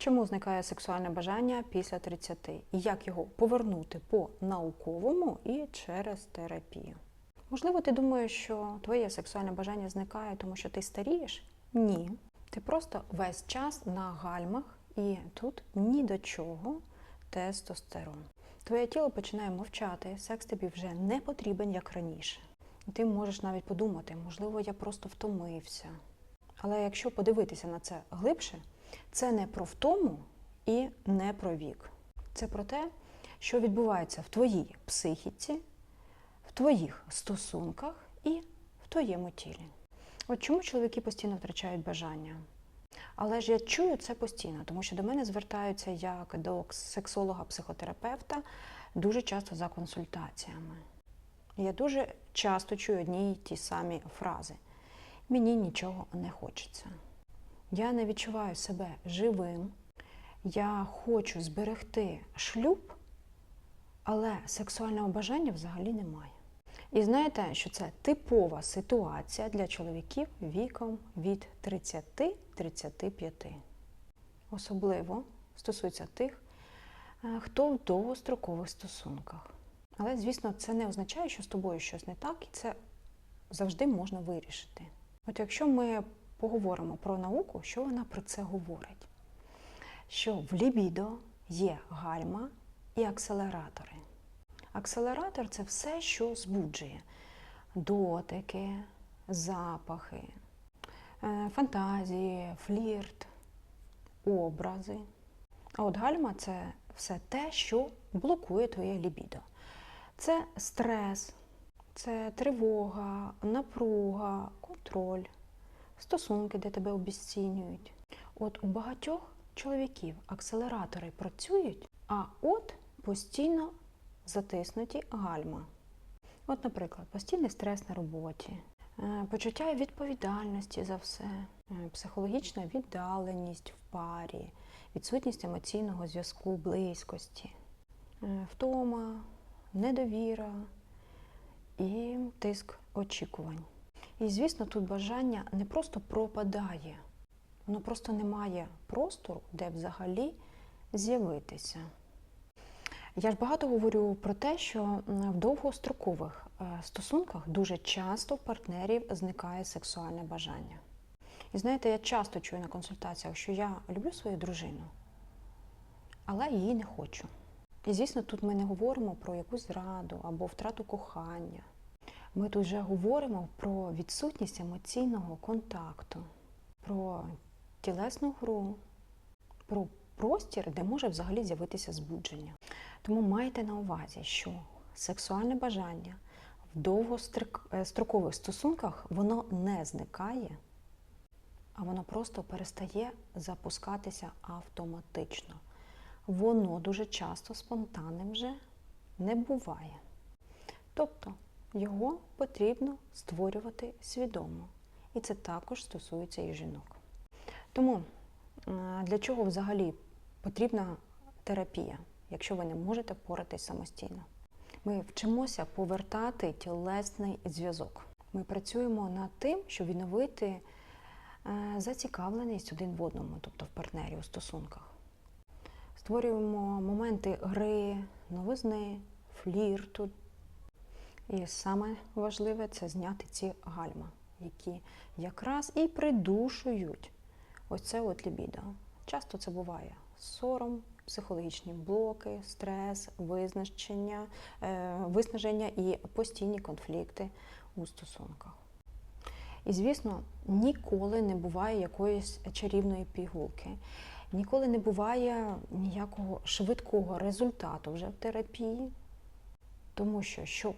Чому зникає сексуальне бажання після 30? І як його повернути по науковому і через терапію? Можливо, ти думаєш, що твоє сексуальне бажання зникає, тому що ти старієш? Ні. Ти просто весь час на гальмах, і тут ні до чого тестостерон. Твоє тіло починає мовчати, секс тобі вже не потрібен, як раніше. І ти можеш навіть подумати, можливо, я просто втомився. Але якщо подивитися на це глибше, це не про втому і не про вік. Це про те, що відбувається в твоїй психіці, в твоїх стосунках і в твоєму тілі. От чому чоловіки постійно втрачають бажання? Але ж я чую це постійно, тому що до мене звертаються як до сексолога-психотерапевта дуже часто за консультаціями. Я дуже часто чую одні й ті самі фрази. Мені нічого не хочеться. Я не відчуваю себе живим. Я хочу зберегти шлюб, але сексуального бажання взагалі немає. І знаєте, що це типова ситуація для чоловіків віком від 30-35. Особливо стосується тих, е, хто в довгострокових стосунках. Але, звісно, це не означає, що з тобою щось не так, і це завжди можна вирішити. От якщо ми поговоримо про науку, що вона про це говорить? Що в лібідо є гальма і акселератори. Акселератор це все, що збуджує дотики, запахи, е, фантазії, флірт, образи. А от гальма це все те, що блокує твоє лібідо. Це стрес, це тривога, напруга, контроль, стосунки, де тебе обіцінюють. От у багатьох чоловіків акселератори працюють, а от постійно затиснуті гальма. От, наприклад, постійний стрес на роботі, е, почуття відповідальності за все, е, психологічна віддаленість в парі, відсутність емоційного зв'язку, близькості, е, втома, недовіра і тиск очікувань. І, звісно, тут бажання не просто пропадає, воно просто не має простору, де взагалі з'явитися. Я ж багато говорю про те, що в довгострокових е, стосунках дуже часто в партнерів зникає сексуальне бажання. І знаєте, я часто чую на консультаціях, що я люблю свою дружину, але її не хочу. І звісно, тут ми не говоримо про якусь зраду або втрату кохання. Ми тут вже говоримо про відсутність емоційного контакту, про тілесну гру, про простір, де може взагалі з'явитися збудження. Тому майте на увазі, що сексуальне бажання в довгострокових стосунках воно не зникає, а воно просто перестає запускатися автоматично. Воно дуже часто спонтанним вже не буває. Тобто його потрібно створювати свідомо. І це також стосується і жінок. Тому для чого взагалі потрібна терапія, якщо ви не можете впоратись самостійно? Ми вчимося повертати тілесний зв'язок. Ми працюємо над тим, щоб відновити е, зацікавленість один в одному, тобто в партнері у стосунках. Створюємо моменти гри, новизни, флірту. І саме важливе це зняти ці гальма, які якраз і придушують ось це от лібідо. Часто це буває сором, психологічні блоки, стрес, визначення, е, виснаження і постійні конфлікти у стосунках. І, звісно, ніколи не буває якоїсь чарівної пігулки, ніколи не буває ніякого швидкого результату вже в терапії, тому що, щоб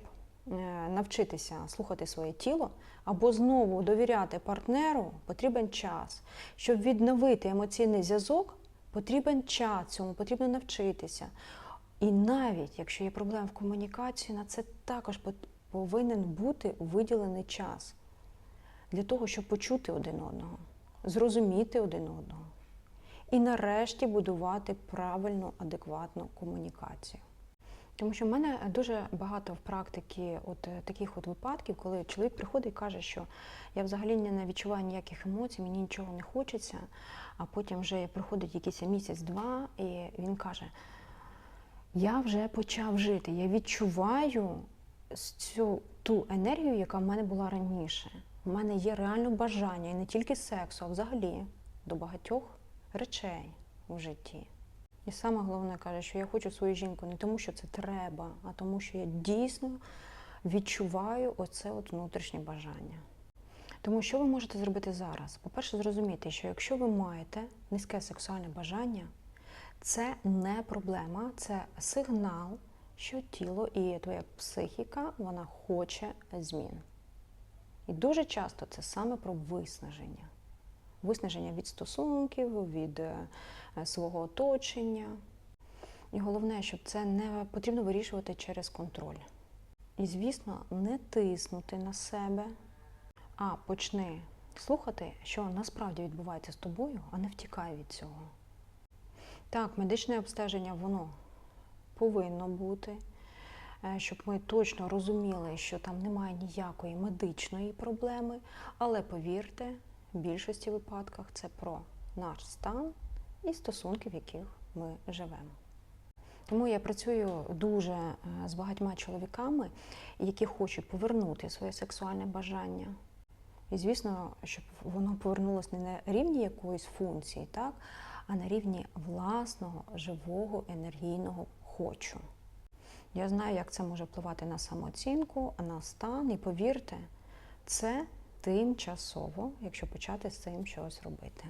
навчитися слухати своє тіло або знову довіряти партнеру, потрібен час. Щоб відновити емоційний зв'язок, потрібен час, цьому потрібно навчитися. І навіть якщо є проблема в комунікації, на це також повинен бути виділений час для того, щоб почути один одного, зрозуміти один одного. І нарешті будувати правильну, адекватну комунікацію. Тому що в мене дуже багато в практиці от е, таких от випадків, коли чоловік приходить і каже, що я взагалі не відчуваю ніяких емоцій, мені нічого не хочеться, а потім вже приходить якийсь місяць-два, і він каже: Я вже почав жити, я відчуваю цю ту енергію, яка в мене була раніше. У мене є реально бажання, і не тільки сексу, а взагалі до багатьох речей у житті. І саме головне каже, що я хочу свою жінку не тому, що це треба, а тому, що я дійсно відчуваю оце от внутрішнє бажання. Тому що ви можете зробити зараз? По-перше, зрозуміти, що якщо ви маєте низьке сексуальне бажання, це не проблема, це сигнал, що тіло і твоя психіка вона хоче змін. І дуже часто це саме про виснаження. Виснаження від стосунків, від е, свого оточення. І головне, щоб це не потрібно вирішувати через контроль. І, звісно, не тиснути на себе, а почни слухати, що насправді відбувається з тобою, а не втікай від цього. Так, медичне обстеження воно повинно бути, е, щоб ми точно розуміли, що там немає ніякої медичної проблеми, але повірте, в більшості випадках це про наш стан і стосунки, в яких ми живемо. Тому я працюю дуже е, з багатьма чоловіками, які хочуть повернути своє сексуальне бажання. І, звісно, щоб воно повернулося не на рівні якоїсь функції, так, а на рівні власного живого енергійного хочу. Я знаю, як це може впливати на самооцінку, на стан, і повірте, це тимчасово, якщо почати з цим щось робити.